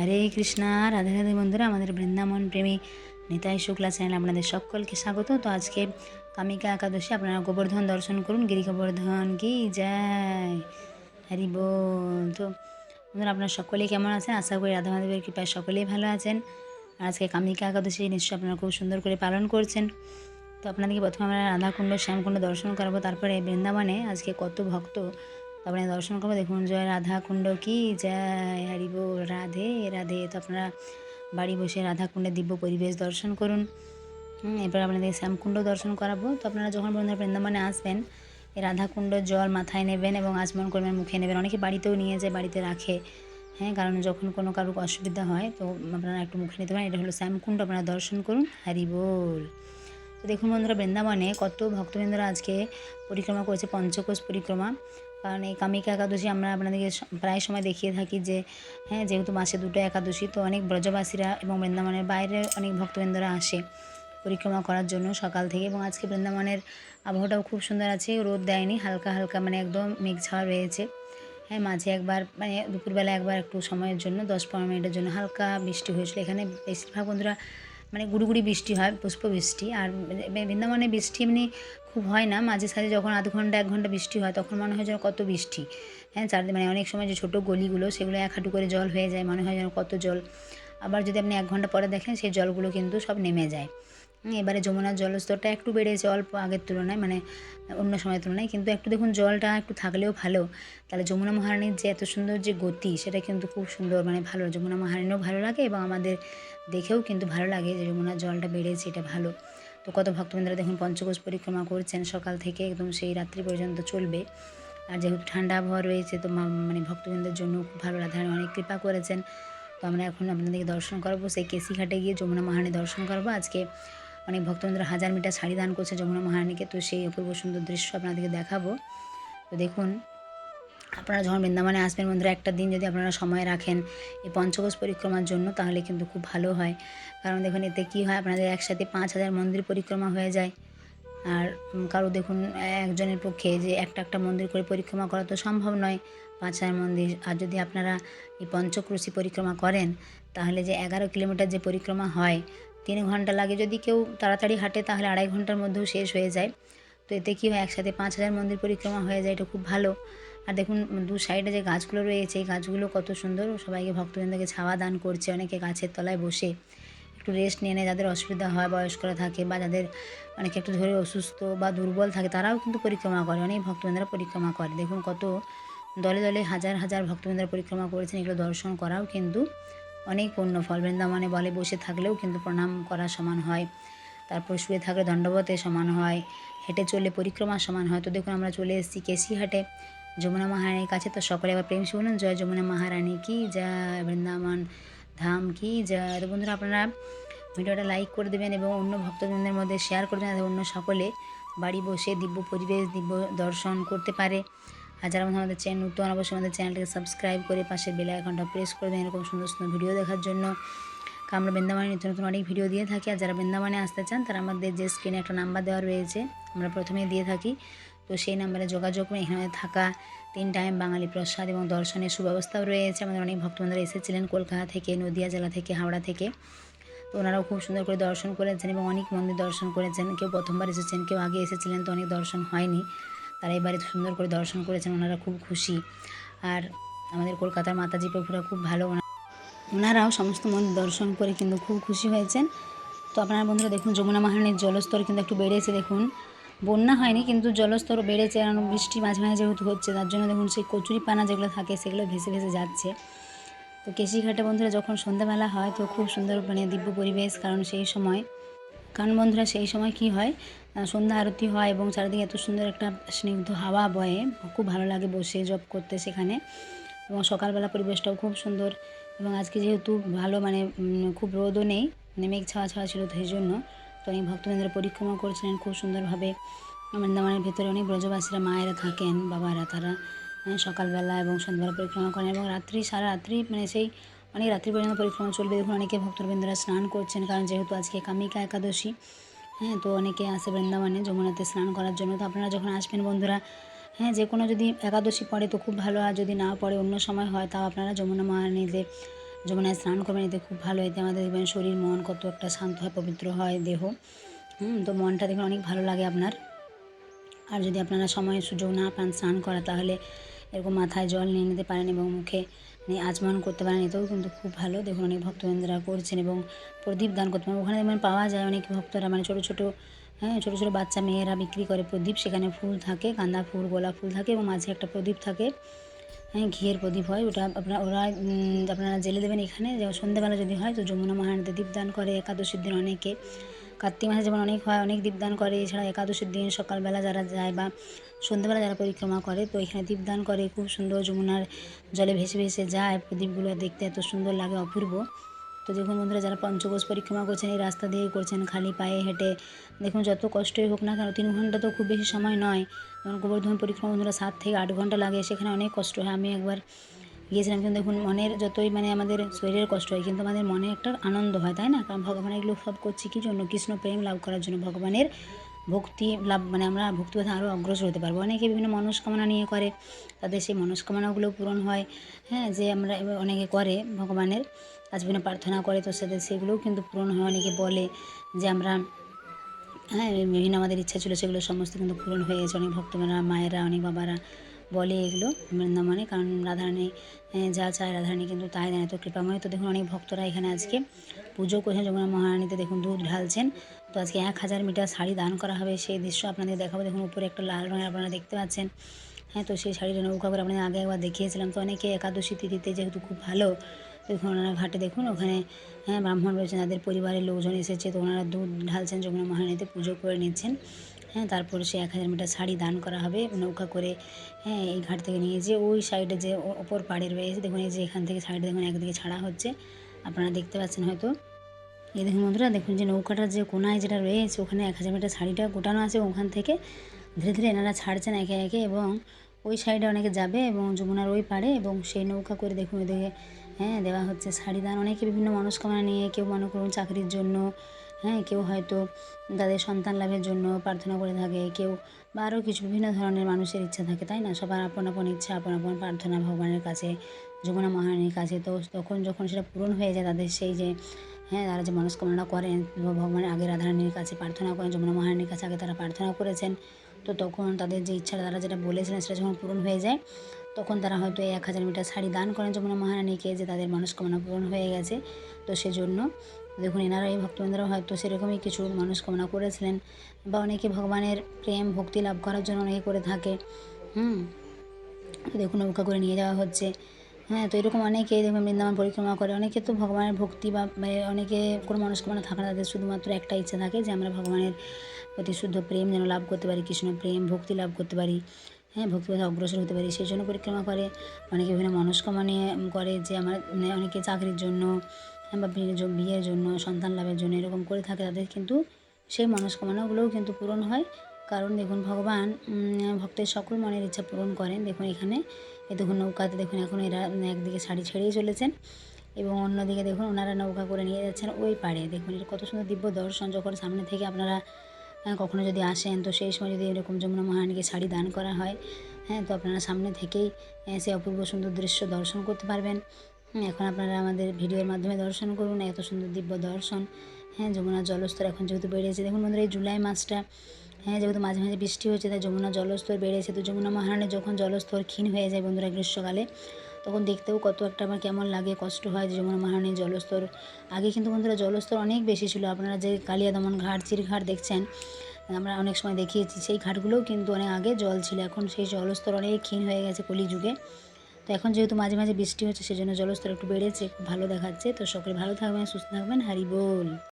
হরে কৃষ্ণা, রাধে রাধে বন্ধুরা, আমাদের বৃন্দাবন প্রেমী নিতাই শুক্লা চ্যানেল আপনাদের সকলকে স্বাগত। তো আজকে কামিকা একাদশী, আপনারা গোবর্ধন দর্শন করুন, গিরি গোবর্ধন কি জয়। হরি বল। তো বন্ধুরা, আপনারা সকলেই কেমন আছেন? আশা করি রাধা মাধবের কৃপায় সকলেই ভালো আছেন। আজকে কামিকা একাদশী নিশ্চয়ই আপনারা খুব সুন্দর করে পালন করছেন। তো আপনাদেরকে প্রথমে আমরা রাধাকুণ্ড, শ্যামকুণ্ড দর্শন করাবো। তারপরে বৃন্দাবনে আজকে কত ভক্ত তারপরে দর্শন করব, দেখুন জয় রাধা কুণ্ড কি জয়। হরি বল রাধে রাধে। তো আপনারা বাড়ি বসে রাধা কুণ্ডের দিব্য পরিবেশ দর্শন করুন। এরপর আপনাদের শ্যামকুণ্ড দর্শন করাবো। তো আপনারা যখন বন্ধুরা বৃন্দাবনে আসবেন রাধাকুণ্ড জল মাথায় নেবেন এবং আচমন করবেন মুখে নেবেন। অনেকে বাড়িতেও নিয়ে যায়, বাড়িতে রাখে। হ্যাঁ কারণ যখন কোনো কারোর অসুবিধা হয়, তো আপনারা একটু মুখে নিতে পারেন। এটা হলো শ্যামকুণ্ড, আপনারা দর্শন করুন। হরি বল তো দেখুন বন্ধুরা, বৃন্দাবনে কত ভক্তবৃন্দরা আজকে পরিক্রমা করেছে, পঞ্চকোষ পরিক্রমা। কারণ এই কামিকা একাদশী আমরা আপনাদেরকে প্রায় সময় দেখিয়ে থাকি যে হ্যাঁ যেহেতু মাসে দুটো একাদশী, তো অনেক ব্রজবাসীরা এবং বৃন্দাবনের বাইরে অনেক ভক্তবৃন্দরা আসে পরিক্রমা করার জন্য সকাল থেকে এবং আজকে বৃন্দাবনের আবহাওয়াটাও খুব সুন্দর আছে, রোদ দেয়নি, হালকা হালকা মানে একদম মেঘ ছাওয়া রয়েছে। হ্যাঁ মাঝে একবার মানে দুপুরবেলা একবার একটু সময়ের জন্য, দশ পনেরো মিনিটের জন্য হালকা বৃষ্টি হয়েছিল। এখানে বেশিরভাগ বন্ধুরা মানে গুড়ি বৃষ্টি হয় পুষ্প বৃষ্টি আর বৃন্দাবনে বৃষ্টি এমনি খুব হয় না। মাঝে সাঝে যখন আধ ঘণ্টা এক ঘণ্টা বৃষ্টি হয় তখন মনে হয় যেন কত বৃষ্টি। হ্যাঁ চারদিকে মানে অনেক সময় যে ছোটো গলিগুলো সেগুলো এক হাঁটু করে জল হয়ে যায় মনে হয় যেন কত জল। আবার যদি আপনি এক ঘণ্টা পরে দেখেন সেই জলগুলো কিন্তু সব নেমে যায়। হুম, এবারে যমুনার জলস্তরটা একটু বেড়েছে অল্প আগের তুলনায় মানে অন্য সময়ের তুলনায়। কিন্তু একটু দেখুন জলটা একটু থাকলেও ভালো। তাহলে যমুনা মহারানীর যে এত সুন্দর যে গতি সেটা কিন্তু খুব সুন্দর মানে ভালো। যমুনা মহারানীরও ভালো লাগে এবং আমাদের দেখেও কিন্তু ভালো লাগে যে যমুনার জলটা বেড়েছে এটা ভালো। তো কত ভক্তবৃন্দরা দেখুন পঞ্চকোষ পরিক্রমা করছেন, সকাল থেকে একদম সেই রাত্রি পর্যন্ত চলবে। আর যেহেতু ঠান্ডা আবহাওয়া রয়েছে, তো মানে ভক্তবৃন্দের জন্য খুব ভালো রাধারানী অনেক কৃপা করেছেন। তো আমরা এখন আপনাদেরকে দর্শন করব। সেই কেসি ঘাটে গিয়ে যমুনা মহারানী দর্শন করব। আজকে অনেক ভক্তবৃন্দরা হাজার মিটার শাড়ি দান করছে যমুনা মহারানীকে। তো সেই অপূর্ব সুন্দর দৃশ্য আপনাদেরকে দেখাবো। তো দেখুন আপনারা যখন বৃন্দাবনে আসবেন বন্ধুরা, একটা দিন যদি আপনারা সময় রাখেন এই পঞ্চকোষ পরিক্রমার জন্য, তাহলে কিন্তু খুব ভালো হয়। কারণ দেখুন, এতে কী হয়, আপনাদের একসাথে পাঁচ হাজার মন্দির পরিক্রমা হয়ে যায়। আর কারও দেখুন, একজনের পক্ষে যে একটা একটা মন্দির করে পরিক্রমা করা তো সম্ভব নয়, পাঁচ হাজার মন্দির। আর যদি আপনারা এই পঞ্চক্রোশী পরিক্রমা করেন, তাহলে যে এগারো কিলোমিটার যে পরিক্রমা হয়, তিন ঘণ্টা লাগে। যদি কেউ তাড়াতাড়ি হাঁটে, তাহলে আড়াই ঘণ্টার মধ্যেও শেষ হয়ে যায়। তো এতে কী হয়, একসাথে পাঁচ হাজার মন্দির পরিক্রমা হয়ে যায়, এটা খুব ভালো। আর দেখুন, দু সাইডে যে গাছগুলো রয়েছে, এই গাছগুলো কত সুন্দর। সবাইকে ভক্তবৃন্দকে ছাওয়া দান করছে, অনেকে গাছের তলায় বসে একটু রেস্ট নিয়ে নেয়, যাদের অসুবিধা হয়, বয়স্করা থাকে বা যাদের অনেকে একটু ধরে অসুস্থ বা দুর্বল থাকে, তারাও কিন্তু পরিক্রমা করে। অনেক ভক্তবৃন্দরা পরিক্রমা করে। দেখুন কত দলে দলে হাজার হাজার ভক্তবৃন্দরা পরিক্রমা করেছেন, এগুলো দর্শন করাও কিন্তু অনেক পূর্ণ ফল। বৃন্দাবনে বলে বসে থাকলেও কিন্তু প্রণাম করা সমান হয়, তারপর শুয়ে থাকলে দণ্ডবতে সমান হয়, হেঁটে চললে পরিক্রমা সমান হয়। তো দেখুন, আমরা চলে এসেছি কেসিহাটে যমুনা মহারানীর কাছে তো সকলে আবার প্রেম শুনুন। জয় যমুনা মহারানী কি জয়, বৃন্দাবন ধাম কি জয়। তো বন্ধুরা, আপনারা ভিডিওটা লাইক করে দেবেন এবং অন্য ভক্তবৃন্দের মধ্যে শেয়ার করে দেবেন অন্য সকলে বাড়ি বসে দিব্য পরিবেশ, দিব্য দর্শন করতে পারে। আর যারা আমাদের চ্যানেল নতুন, অবশ্যই আমাদের চ্যানেলটাকে সাবস্ক্রাইব করে পাশের বেল আইকনটা প্রেস করে দেন এরকম সুন্দর সুন্দর ভিডিও দেখার জন্য। আমরা বৃন্দাবনে নিত্য নতুন অনেক ভিডিও দিয়ে থাকি, আর যারা বৃন্দাবনে আসতে চান, তারা আমাদের যে স্ক্রিনে একটা নাম্বার দেওয়া রয়েছে, আমরা প্রথমেই দিয়ে থাকি। তো সেই নাম্বারে যোগাযোগ করে এখানে থাকা তিন টাইম বাঙালি প্রসাদ এবং দর্শনের সুব্যবস্থাও রয়েছে। আমাদের অনেক ভক্তবন্ধুরা এসেছিলেন কলকাতা থেকে, নদিয়া জেলা থেকে, হাওড়া থেকে। তো ওনারাও খুব সুন্দর করে দর্শন করেছেন এবং অনেক মন্দির দর্শন করেছেন। কেউ প্রথমবার এসেছেন, কেউ আগে এসেছিলেন, তো অনেক দর্শন হয়নি। তারা এবারে সুন্দর করে দর্শন করেছেন, ওনারা খুব খুশি। আর আমাদের কলকাতার মাতাজি প্রভুরা খুব ভালো। ওনা- ওনারাও সমস্ত মন্দির দর্শন করে কিন্তু খুব খুশি হয়েছেন। তো আপনারা বন্ধুরা দেখুন, যমুনা মহারানীর জলস্তর কিন্তু একটু বেড়েছে দেখুন। বন্যা হয়নি, কিন্তু জলস্তর বেড়েছে কারণ বৃষ্টি মাঝে মাঝে যেহেতু হচ্ছে, তার জন্য দেখুন সেই কচুরি পানা যেগুলো থাকে সেগুলো ভেসে ভেসে যাচ্ছে। তো কেশিঘাটে বন্ধুরা যখন সন্ধ্যাবেলা হয় তো খুব সুন্দর মানে দিব্য পরিবেশ, কারণ সেই সময়, কারণ বন্ধুরা সেই সময় কি হয় সন্ধ্যা আরতি হয় এবং চারিদিকে এত সুন্দর একটা স্নিগ্ধ হাওয়া বয়ে, খুব ভালো লাগে বসে জব করতে সেখানে। এবং সকালবেলা পরিবেশটাও খুব সুন্দর। এবং আজকে যেহেতু ভালো মানে খুব রোদও নেই মানে মেঘ ছাওয়া ছাওয়া ছিল তো সেই জন্য। তো অনেক ভক্তবৃন্দরা পরিক্রমা করছিলেন খুব সুন্দরভাবে। বৃন্দাবনের ভেতরে অনেক ব্রজবাসীরা, মায়েরা থাকেন, বাবারা তারা সকালবেলা এবং সন্ধ্যাবেলা পরিক্রমা করেন এবং রাত্রি, সারা রাত্রি মানে সেই অনেক রাত্রি পর্যন্ত পরিক্রমা চলবে। দেখুন, অনেকে ভক্তবৃন্দরা স্নান করছেন, কারণ যেহেতু আজকে কামিকা একাদশী হ্যাঁ তো অনেকে আসে বৃন্দাবনে যমুনাতে স্নান করার জন্য। তো আপনারা যখন আসবেন বন্ধুরা হ্যাঁ যে কোনো যদি একাদশী পড়ে তো খুব ভালো, আর যদি না পড়ে, অন্য সময় হয়, তাও আপনারা যমুনা মহারানীতে যমুনায় স্নান করবেন, এতে খুব ভালো, এতে আমাদের দেখবেন শরীর, মন কত একটা শান্ত হয়, পবিত্র হয় দেহ। হুম, তো মনটা দেখবেন অনেক ভালো লাগে আপনার। আর যদি আপনারা সময় সুযোগ না পান স্নান করা, তাহলে এরকম মাথায় জল নিয়ে নিতে পারেন এবং মুখে নিয়ে আচমন করতে পারেন, এতেও কিন্তু খুব ভালো। দেখুন, অনেক ভক্তবৃন্দরা করছেন এবং প্রদীপ দান করতে পারেন। ওখানে দেখবেন পাওয়া যায় অনেক ভক্তরা মানে ছোটো ছোটো হ্যাঁ ছোটো ছোটো বাচ্চা মেয়েরা বিক্রি করে প্রদীপ। সেখানে ফুল থাকে, গাঁদা ফুল, গোলাপ ফুল থাকে এবং মাঝে একটা প্রদীপ থাকে। ঘিয়ের প্রদীপ হয়। ওটা আপনার, ওরা আপনারা জেলে দেবেন এখানে। সন্ধ্যেবেলা যদি হয় তো যমুনা মহারানীতে দীপদান করে একাদশীর দিন অনেকে। কার্তিক মাসে যেমন অনেক হয়, অনেক দীপদান করে। এছাড়া একাদশীর দিন সকালবেলা যারা যায় বা সন্ধ্যেবেলা যারা পরিক্রমা করে তো এখানে দীপদান করে। খুব সুন্দর যমুনার জলে ভেসে ভেসে যায় প্রদীপগুলো দেখতে। এত সুন্দর লাগে, অপূর্ব। তো দেখুন বন্ধুরা, যারা পঞ্চকোষ পরিক্রমা করছেন, এই রাস্তা দিয়ে করছেন, খালি পায়ে হেঁটে, দেখুন যত কষ্টই হোক না কেন, তিন ঘণ্টা তো খুব বেশি সময় নয়। যেমন গোবর্ধন পরিক্রমা বন্ধুরা, সাত থেকে আট ঘণ্টা লাগে, সেখানে অনেক কষ্ট হয়। আমি একবার গিয়েছিলাম, কিন্তু দেখুন মনের যতই মানে আমাদের শরীরের কষ্ট হয়, কিন্তু আমাদের মনে একটা আনন্দ হয়, তাই না? কারণ ভগবান এগুলো সব করছি কী জন্য? কৃষ্ণ প্রেম লাভ করার জন্য। ভগবানের ভক্তি লাভ মানে আমরা ভক্তিপথে আরও অগ্রসর হতে পারব। অনেকে বিভিন্ন মনস্কামনা নিয়ে করে, তাদের সেই মনস্কামনাগুলো পূরণ হয় হ্যাঁ যে আমরা অনেকে করে ভগবানের। কাছে বিভিন্ন প্রার্থনা করে তো সাথে সেগুলোও কিন্তু পূরণ হয়। অনেকে বলে যে আমরা হ্যাঁ বিভিন্ন আমাদের ইচ্ছা ছিল সেগুলো সমস্ত কিন্তু পূরণ হয়ে গেছে। অনেক ভক্তরা, মায়েরা, অনেক বাবারা বলে এগুলো, বৃন্দাবনে কারণ রাধারানী যা চায় রাধারানী কিন্তু তাই দেয় তো কৃপাময়। তো দেখুন, অনেক ভক্তরা এখানে আজকে পুজো করছেন, যমুনা মহারানীতে দেখুন দুধ ঢালছেন। তো আজকে এক হাজার মিটার শাড়ি দান করা হবে, সেই দৃশ্য আপনাদের দেখাবো। দেখুন, উপরে একটা লাল রঙের আপনারা দেখতে পাচ্ছেন। হ্যাঁ তো সেই শাড়িটা নৌকা করে আপনাদের আগে একবার দেখিয়েছিলাম। তো অনেকে একাদশী তিথিতে যেহেতু খুব ভালো ওনারা ঘাটে দেখুন, ওখানে হ্যাঁ ব্রাহ্মণ রয়েছেন, তাদের পরিবারের লোকজন এসেছে, তো ওনারা দুধ ঢালছেন, যমুনা মহারানীতে পুজো করে নিচ্ছেন হ্যাঁ তারপরে সে এক হাজার মিটার শাড়ি দান করা হবে, নৌকা করে হ্যাঁ এই ঘাট থেকে নিয়ে যে ওই সাইডে যে ওপর পাড়ে রয়েছে, দেখুন, এই যে এখান থেকে শাড়িটা দেখুন, একদিকে ছাড়া হচ্ছে, আপনারা দেখতে পাচ্ছেন হয়তো, এই দেখুন বন্ধুরা, দেখুন যে নৌকাটার যে কোনায় যেটা রয়েছে, ওখানে এক হাজার মিটার শাড়িটা গোটানো আছে, ওখান থেকে ধীরে ধীরে এনারা ছাড়ছেন একে একে, এবং ওই সাইডে অনেকে যাবে, এবং যমুনার ওই পাড়ে, এবং সেই নৌকা করে দেখুন ওদিকে হ্যাঁ দেওয়া হচ্ছে শাড়ি দান অনেকে বিভিন্ন মনস্কামনা নিয়ে কেউ মনে করুন চাকরির জন্য হ্যাঁ কেউ হয়তো তাদের সন্তান লাভের জন্য প্রার্থনা করে থাকে, কেউ বা আরও কিছু বিভিন্ন ধরনের মানুষের ইচ্ছা থাকে, তাই না? সবার আপন আপন ইচ্ছা, আপন আপন প্রার্থনা ভগবানের কাছে, যমুনা মহারানীর কাছে। তো তখন যখন সেটা পূরণ হয়ে যায়, তাদের সেই যে হ্যাঁ তারা যে মনস্কামনা করেন, ভগবানের আগে রাধারানীর কাছে প্রার্থনা করেন, যমুনা মহারানীর কাছে আগে তারা প্রার্থনা করেছেন, তো তখন তাদের যে ইচ্ছাটা, তারা যেটা বলেছিলেন, সেটা যখন পূরণ হয়ে যায় তখন তারা হয়তো এক হাজার মিটার শাড়ি দান করেন যমুনা মহারানীকে যে তাদের মনস্কামনা পূরণ হয়ে গেছে। তো সেজন্য দেখুন এনারা এই ভক্তবৃন্দরা হয়তো সেরকমই কিছু মনস্কামনা করেছিলেন বা অনেকে ভগবানের প্রেম, ভক্তি লাভ করার জন্য অনেকে করে থাকে। হুম দেখুন নৌকা করে নিয়ে যাওয়া হচ্ছে। হ্যাঁ তো এরকম অনেকে দেখবেন বৃন্দাবন পরিক্রমা করে। অনেকে তো ভগবানের ভক্তি বা অনেকে কোনো মনস্কামনা থাকে না, তাদের শুধুমাত্র একটা ইচ্ছা থাকে যে আমরা ভগবানের প্রতি শুদ্ধ প্রেম যেন লাভ করতে পারি কৃষ্ণ প্রেম, ভক্তি লাভ করতে পারি। হ্যাঁ ভক্তিপথে অগ্রসর হতে পারি। সেই জন্য পরিক্রমা করে অনেকে বিভিন্ন নিয়ে করে যে, আমার মানে অনেকে চাকরির জন্য বা বিয়ের জন্য, সন্তান লাভের জন্য এরকম করে থাকে। তাদের কিন্তু সেই মনস্কামনাগুলোও কিন্তু পূরণ হয়। কারণ দেখুন, ভগবান ভক্তের সকল মনের ইচ্ছা পূরণ করেন। দেখুন, এখানে এ দেখুন নৌকাতে দেখুন, এখন এরা একদিকে শাড়ি ছেড়েই চলেছেন এবং অন্যদিকে দেখুন, ওনারা নৌকা করে নিয়ে যাচ্ছেন ওই পাড়ে। দেখুন এটা কত সুন্দর দিব্য দর্শন। যখন সামনে থেকে আপনারা কখনো যদি আসেন, তো সেই সময় যদি এরকম যমুনা মহারানীকে শাড়ি দান করা হয় হ্যাঁ তো আপনারা সামনে থেকেই সেই অপূর্ব সুন্দর দৃশ্য দর্শন করতে পারবেন। এখন আপনারা আমাদের ভিডিওর মাধ্যমে দর্শন করুন, এত সুন্দর দিব্য দর্শন। হ্যাঁ যমুনার জলস্তর এখন যেহেতু বেড়েছে, দেখুন বন্ধুরা, এই জুলাই মাসটা হ্যাঁ যেহেতু মাঝে মাঝে বৃষ্টি হচ্ছে, তাই যমুনা জলস্তর বেড়েছে। তো যমুনা মহারানীর যখন জলস্তর ক্ষীণ হয়ে যায় বন্ধুরা, গ্রীষ্মকালে তখন দেখতেও কত একটা আমার কেমন লাগে, কষ্ট হয় যে যমুনা মহারানীর জলস্তর। আগে কিন্তু বন্ধুরা জলস্তর অনেক বেশি ছিল। আপনারা যে কালিয়া দমন ঘাট, চিরঘাট দেখছেন, আমরা অনেক সময় দেখিয়েছি, সেই ঘাটগুলোও কিন্তু অনেক আগে জল ছিল। এখন সেই জলস্তর অনেক ক্ষীণ হয়ে গেছে কলিযুগে। তো এখন যেহেতু মাঝে মাঝে বৃষ্টি হচ্ছে, সেজন্য জলস্তর একটু বেড়েছে ভালো দেখাচ্ছে। তো সকলে ভালো থাকবেন, সুস্থ থাকবেন। হারি বল।